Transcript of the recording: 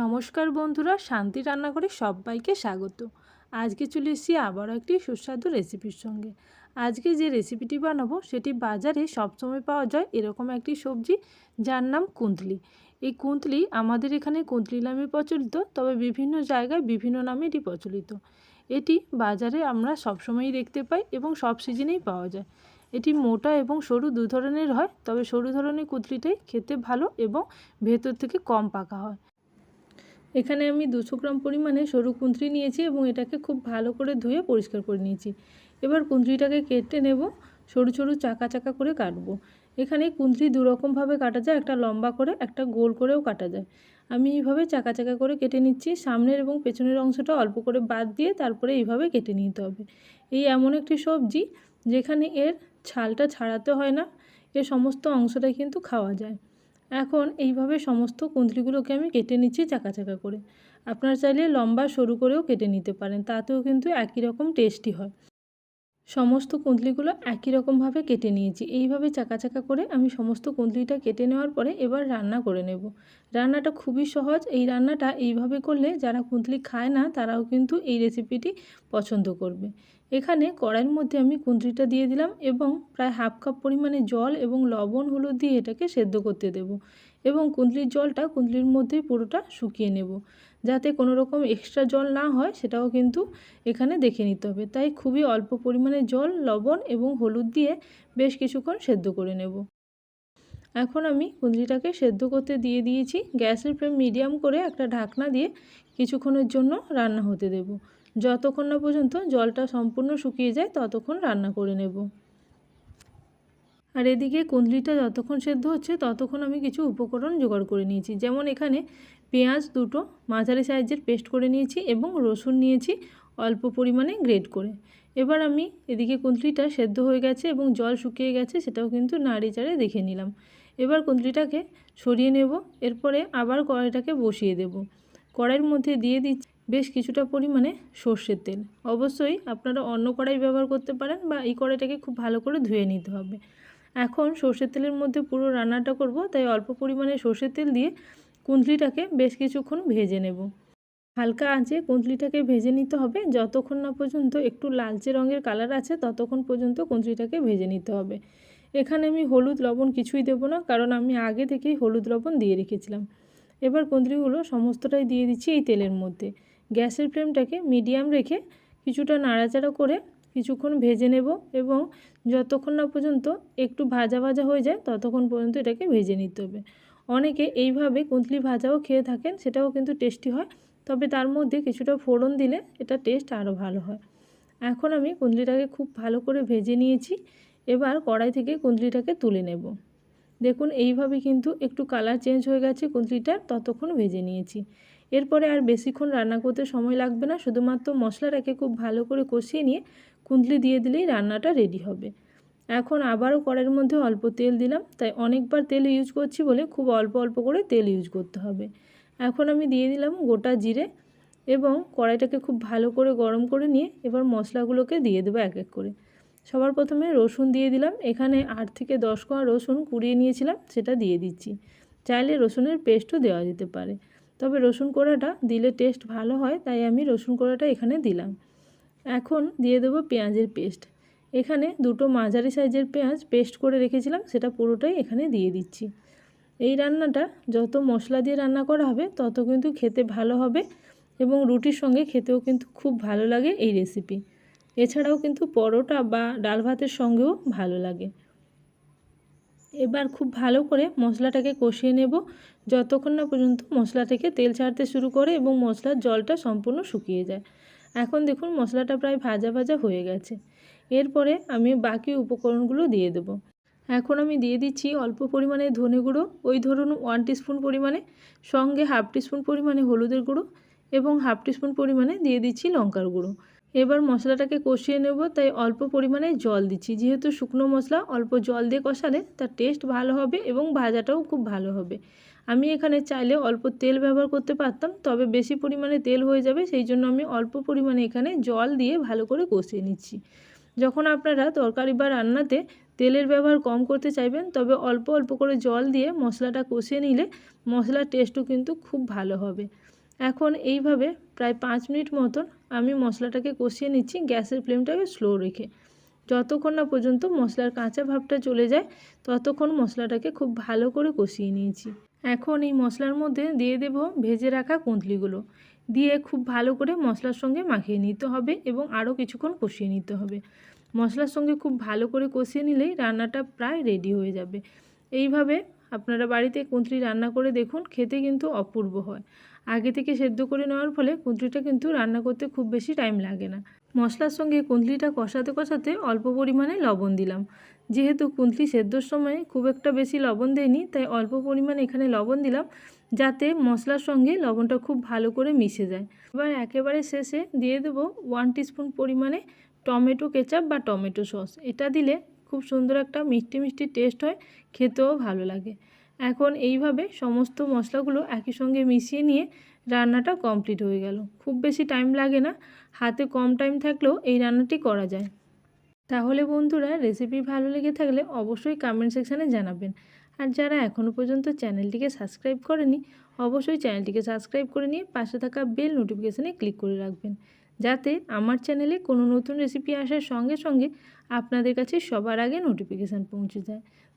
নমস্কার বন্ধুরা, শান্তি রান্নাঘরে সবাইকে স্বাগত। আজকে চলে এসেছি আবারও একটি সুস্বাদু রেসিপির সঙ্গে। আজকে যে রেসিপিটি বানাবো, সেটি বাজারে সবসময় পাওয়া যায় এরকম একটি সবজি, যার নাম কুঁদলি। এই কুঁদলি আমাদের এখানে কুঁদলি নামে প্রচলিত, তবে বিভিন্ন জায়গায় বিভিন্ন নামে এটি প্রচলিত। এটি বাজারে আমরা সবসময়ই দেখতে পাই এবং সব সিজনেই পাওয়া যায়। এটি মোটা এবং সরু দু ধরনের হয়, তবে সরু ধরনের কুঁদলিটাই খেতে ভালো এবং ভেতর থেকে কম পাকা হয়। এখানে আমি দুশো গ্রাম পরিমাণে সরু কুঁদরি নিয়েছি এবং এটাকে খুব ভালো করে ধুয়ে পরিষ্কার করে নিয়েছি। এবার কুঁদরিটাকে কেটে নেব, সরু সরু চাকা চাকা করে কাটবো। এখানে কুঁদরি দুরকমভাবে কাটা যায়, একটা লম্বা করে, একটা গোল করেও কাটা যায়। আমি এইভাবে চাকা চাকা করে কেটে নিচ্ছি। সামনের এবং পেছনের অংশটা অল্প করে বাদ দিয়ে তারপরে এইভাবে কেটে নিতে হবে। এই এমন একটি সবজি যেখানে এর ছালটা ছাড়াতে হয় না, এর সমস্ত অংশটাই কিন্তু খাওয়া যায়। এখন এইভাবে সমস্ত কুঁদরিগুলোকে আমি কেটে নিচ্ছি চাকা চাকা করে। আপনারা চাইলে লম্বা সরু করেও কেটে নিতে পারেন, তাতেও কিন্তু একই রকম টেস্টি হয়। সমস্ত কুঁদলিগুলো একই রকমভাবে কেটে নিয়েছি। এইভাবে চাকা চাকা করে আমি সমস্ত কুঁদলিটা কেটে নেওয়ার পরে এবার রান্না করে নেব। রান্নাটা খুবই সহজ। এই রান্নাটা এইভাবে করলে যারা কুঁদলি খায় না, তারাও কিন্তু এই রেসিপিটি পছন্দ করবে। এখানে কড়াইয়ের মধ্যে আমি কুঁদরিটা দিয়ে দিলাম এবং প্রায় হাফ কাপ পরিমাণে জল এবং লবণ হলুদ দিয়ে এটাকে সেদ্ধ করতে দেব এবং কুঁদলির জলটা কুঁদলির মধ্যেই পুরোটা শুকিয়ে নেব। যাতে কোনো রকম এক্সট্রা জল না হয়, সেটাও কিন্তু এখানে দেখে নিতে হবে। তাই খুবই অল্প পরিমাণে জল, লবণ এবং হলুদ দিয়ে বেশ কিছুক্ষণ সেদ্ধ করে নেব। এখন আমি কুঁদরিটাকে সেদ্ধ করতে দিয়ে দিয়েছি। গ্যাসের ফ্লেম মিডিয়াম করে একটা ঢাকনা দিয়ে কিছুক্ষণের জন্য রান্না হতে দেব। যতক্ষণ না পর্যন্ত জলটা সম্পূর্ণ শুকিয়ে যায়, ততক্ষণ রান্না করে নেব। আর এদিকে কুঁদলিটা যতক্ষণ সেদ্ধ হচ্ছে, ততক্ষণ আমি কিছু উপকরণ জোগাড় করে নিয়েছি। যেমন এখানে পেঁয়াজ দুটো মাঝারি সাইজের পেস্ট করে নিয়েছি এবং রসুন নিয়েছি অল্প পরিমাণে গ্রেড করে। এবার আমি এদিকে কুঁদলিটা সেদ্ধ হয়ে গেছে এবং জল শুকিয়ে গেছে, সেটাও কিন্তু নাড়ি চাড়ে দেখে নিলাম। এবার কুঁদলিটাকে সরিয়ে নেব, এরপরে আবার কড়াইটাকে বসিয়ে দেব। কড়াইয়ের মধ্যে দিয়ে দিচ্ছি বেশ কিছুটা পরিমাণে সর্ষের তেল। অবশ্যই আপনারা অন্য কড়াই ব্যবহার করতে পারেন বা এই কড়াইটাকে খুব ভালো করে ধুয়ে নিতে হবে। এখন সর্ষের তেলের মধ্যে পুরো রান্নাটা করব, তাই অল্প পরিমাণে সর্ষের তেল দিয়ে কুঁদলিটাকে বেশ কিছুক্ষণ ভেজে নেব। হালকা আঁচে কুঁদলিটাকে ভেজে নিতে হবে, যতক্ষণ না পর্যন্ত একটু লালচে রঙের কালার আছে, ততক্ষণ পর্যন্ত কুঁদলিটাকে ভেজে নিতে হবে। এখানে আমি হলুদ লবণ কিছুই দেবো না, কারণ আমি আগে থেকেই হলুদ লবণ দিয়ে রেখেছিলাম। এবার কুঁদরিগুলো সমস্তটাই দিয়ে দিচ্ছি এই তেলের মধ্যে। গ্যাসের ফ্লেমটাকে মিডিয়াম রেখে কিছুটা নাড়াচাড়া করে কিছুক্ষণ ভেজে নেব এবং যতক্ষণ না পর্যন্ত একটু ভাজা ভাজা হয়ে যায়, ততক্ষণ পর্যন্ত এটাকে ভেজে নিতে হবে। অনেকে এইভাবে কুঁদলি ভাজাও খেয়ে থাকেন, সেটাও কিন্তু টেস্টি হয়। তবে তার মধ্যে কিছুটা ফোড়ন দিলে এটা টেস্ট আরও ভালো হয়। এখন আমি কুঁদলিটাকে খুব ভালো করে ভেজে নিয়েছি। এবার কড়াই থেকে কুঁদলিটাকে তুলে নেব। দেখুন, এইভাবে কিন্তু একটু কালার চেঞ্জ হয়ে গেছে কুঁদলিটার, ততক্ষণ ভেজে নিয়েছি। এরপরে আর বেশিক্ষণ রান্না করতে সময় লাগবে না, শুধুমাত্র মশলাটাকে খুব ভালো করে কষিয়ে নিয়ে কুঁদলি দিয়ে দিলেই রান্নাটা রেডি হবে। এখন আবারও কড়াইয়ের মধ্যে অল্প তেল দিলাম, তাই অনেকবার তেল ইউজ করছি বলে খুব অল্প অল্প করে তেল ইউজ করতে হবে। এখন আমি দিয়ে দিলাম গোটা জিরে এবং কড়াইটাকে খুব ভালো করে গরম করে নিয়ে এবার মশলাগুলোকে দিয়ে দেবো এক এক করে। সবার প্রথমে রসুন দিয়ে দিলাম, এখানে আট থেকে দশ কোয়া রসুন কুড়িয়ে নিয়েছিলাম, সেটা দিয়ে দিচ্ছি। চাইলে রসুনের পেস্টও দেওয়া যেতে পারে। তবে রসুন কোড়াটা দিলে টেস্ট ভালো হয়, তাই আমি রসুন কোড়াটা এখানে দিলাম। এখন দিয়ে দেবো পেঁয়াজের পেস্ট এখানে দুটো মাঝারি সাইজের পেঁয়াজ পেস্ট করে রেখেছিলাম, সেটা পুরোটাই এখানে দিয়ে দিচ্ছি। এই রান্নাটা যত মশলা দিয়ে রান্না করা হবে, তত কিন্তু খেতে ভালো হবে এবং রুটির সঙ্গে খেতেও কিন্তু খুব ভালো লাগে এই রেসিপি এছাড়াও কিন্তু পরোটা বা ডাল ভাতের সঙ্গেও ভালো লাগে। এবার খুব ভালো করে মশলাটাকে কষিয়ে নেব। যতক্ষণ না পর্যন্ত মশলা থেকে তেল ছাড়তে শুরু করে এবং মশলার জলটা সম্পূর্ণ শুকিয়ে যায়। এখন দেখুন মশলাটা প্রায় ভাজা ভাজা হয়ে গেছে। এরপরে আমি বাকি উপকরণগুলো দিয়ে দেবো। এখন আমি দিয়ে দিচ্ছি অল্প পরিমাণে ধনে গুঁড়ো, ওই ধরুন ওয়ান টিস্পুন পরিমাণে, সঙ্গে হাফ টিস্পুন পরিমাণে হলুদের গুঁড়ো এবং হাফ টিস্পুন পরিমাণে দিয়ে দিচ্ছি লঙ্কার গুঁড়ো। এবার মশলাটাকে কষিয়ে নেব, তাই অল্প পরিমাণে জল দিচ্ছি। যেহেতু শুকনো মশলা, অল্প জল দিয়ে কষালে তার টেস্ট ভালো হবে এবং ভাজাটাও খুব ভালো হবে। আমি এখানে চাইলে অল্প তেল ব্যবহার করতে পারতাম, তবে বেশি পরিমাণে তেল হয়ে যাবে, সেই জন্য আমি অল্প পরিমাণে এখানে জল দিয়ে ভালো করে কষিয়ে নিচ্ছি। যখন আপনারা তরকারি বা রান্নাতে তেলের ব্যবহার কম করতে চাইবেন, তবে অল্প অল্প করে জল দিয়ে মশলাটা কষিয়ে নিলে মশলার টেস্টও কিন্তু খুব ভালো হবে। এখন এইভাবে প্রায় পাঁচ মিনিট মতন আমি মশলাটাকে কষিয়ে নিচ্ছি। গ্যাসের ফ্লেমটাকে স্লো রেখে। যতক্ষণ না পর্যন্ত মশলার কাঁচা ভাবটা চলে যায়, ততক্ষণ মশলাটাকে খুব ভালো করে কষিয়ে নিয়েছি। এখন এই মশলার মধ্যে দিয়ে দেব ভেজে রাখা কুঁদলিগুলো। দিয়ে খুব ভালো করে মশলার সঙ্গে মাখিয়ে নিতে হবে এবং আরও কিছুক্ষণ কষিয়ে নিতে হবে। মশলার সঙ্গে খুব ভালো করে কষিয়ে নিলেই রান্নাটা প্রায় রেডি হয়ে যাবে। এইভাবে আপনারা বাড়িতে কুঁদরি রান্না করে দেখুন, খেতে কিন্তু অপূর্ব হয়। আগে থেকে সেদ্ধ করে নেওয়ার ফলে কুঁদরিটা কিন্তু রান্না করতে খুব বেশি টাইম লাগে না। মশলার সঙ্গে কুঁদলিটা কষাতে কষাতে অল্প পরিমাণে লবণ দিলাম। যেহেতু কুঁদলি সেদ্ধর সময় খুব একটা বেশি লবণ দেয়নি তাই অল্প পরিমাণে এখানে লবণ দিলাম যাতে মশলার সঙ্গে লবণটা খুব ভালো করে মিশে যায়। এবার একেবারে শেষে দিয়ে দেবো ওয়ান টিস্পুন পরিমাণে টমেটো কেচাপ বা টমেটো সস। এটা দিলে খুব সুন্দর একটা মিষ্টি মিষ্টি টেস্ট হয়, খেতেও ভালো লাগে। এখন এইভাবে সমস্ত মশলাগুলো একই সঙ্গে মিশিয়ে নিয়ে রান্নাটা কমপ্লিট হয়ে গেল। খুব বেশি টাইম লাগে না, হাতে কম টাইম থাকলেও এই রান্নাটি করা যায়। তাহলে বন্ধুরা রেসিপি ভালো লেগে থাকলে অবশ্যই কমেন্ট সেকশানে জানাবেন। আর যারা এখনও পর্যন্ত চ্যানেলটিকে সাবস্ক্রাইব করেনি, অবশ্যই চ্যানেলটিকে সাবস্ক্রাইব করে নিয়ে পাশে থাকা বেল নোটিফিকেশানে ক্লিক করে রাখবেন। যাতে আমার চ্যানেলে কোনো নতুন রেসিপি আসার সঙ্গে সঙ্গে আপনাদের কাছে সবার আগে নোটিফিকেশান পৌঁছে যায়।